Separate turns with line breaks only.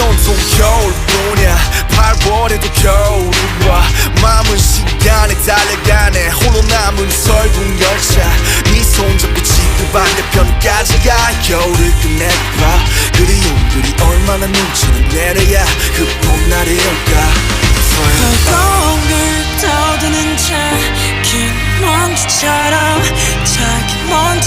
온통 겨울뿐이야. 8월에도 겨울이 와 마음은 시간에 달려가네. 홀로 남은 설국 열차. 네 손 잡고 지구 반대편까지 가. 겨울을 끝내봐. 그리움들이 얼마나 눈치를 내려야 그 봄날이 올까?
거울 떠드는 자긴 먼지처럼 자기 먼